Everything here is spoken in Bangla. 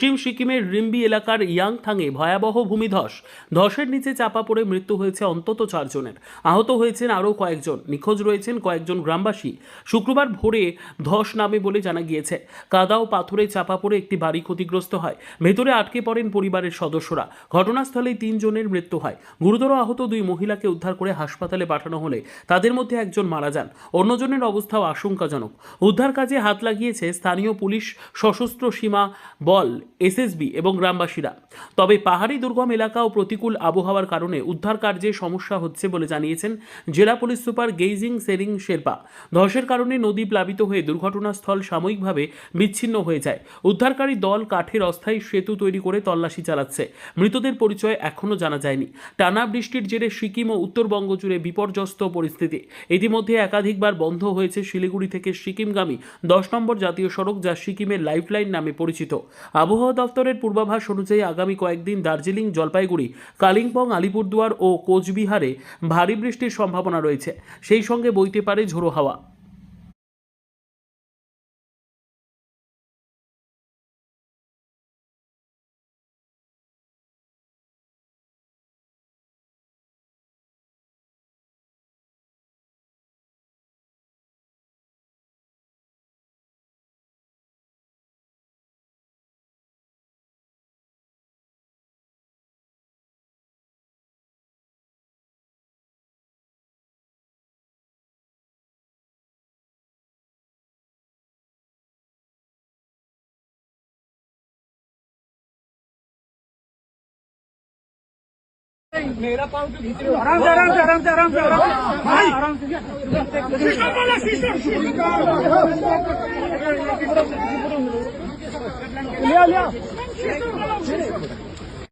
পশ্চিম সিকিমের রিম্বি এলাকার ইয়াংথাংয়ে ভয়াবহ ভূমিধস। ধসের নিচে চাপা পড়ে মৃত্যু হয়েছে অন্তত চারজনের। আহত হয়েছেন আরও কয়েকজন। নিখোঁজ রয়েছেন কয়েকজন গ্রামবাসী। শুক্রবার ভোরে ধস নামে বলে জানা গিয়েছে। কাদা ও পাথরে চাপা পড়ে একটি বাড়ি ক্ষতিগ্রস্ত হয়। ভেতরে আটকে পড়েন পরিবারের সদস্যরা। ঘটনাস্থলেই তিনজনের মৃত্যু হয়। গুরুতর আহত দুই মহিলাকে উদ্ধার করে হাসপাতালে পাঠানো হলে তাদের মধ্যে একজন মারা যান। অন্যজনের অবস্থাও আশঙ্কাজনক। উদ্ধার কাজে হাত লাগিয়েছে স্থানীয় পুলিশ সশস্ত্র সীমা বল এসএসবি এবং গ্রামবাসীরা। তবে পাহাড়ি, দুর্গম এলাকা ও প্রতিকূল আবহাওয়ার কারণে উদ্ধার কার্যে সমস্যা হচ্ছে বলে জানিয়েছেন জেলা পুলিশ সুপার গেইজিং সেরিং শেরপা। ধসের কারণে নদী প্লাবিত হয়ে দুর্ঘটনাস্থল সাময়িকভাবে বিচ্ছিন্ন হয়ে যায়। উদ্ধারকারী দল কাঠের অস্থায়ী সেতু তৈরি করে তল্লাশি চালাচ্ছে। মৃতদের পরিচয় এখনও জানা যায়নি। টানা বৃষ্টির জেরে সিকিম ও উত্তরবঙ্গ জুড়ে বিপর্যস্ত পরিস্থিতি। ইতিমধ্যে একাধিকবার বন্ধ হয়েছে শিলিগুড়ি থেকে সিকিমগামী দশ নম্বর জাতীয় সড়ক যা সিকিমের লাইফলাইন নামে পরিচিত। আবহাওয়া দপ্তরের পূর্বাভাস অনুযায়ী আগামী কয়েকদিন দার্জিলিং, জলপাইগুড়ি, কালিম্পং, আলিপুরদুয়ার ও কোচবিহারে ভারী বৃষ্টির সম্ভাবনা রয়েছে। সেই সঙ্গে বইতে পারে ঝোড়ো হাওয়া। मेरा पाँव तो हो आराम से आराम से आराम से आराम से आराम भाई आराम से लिया लिया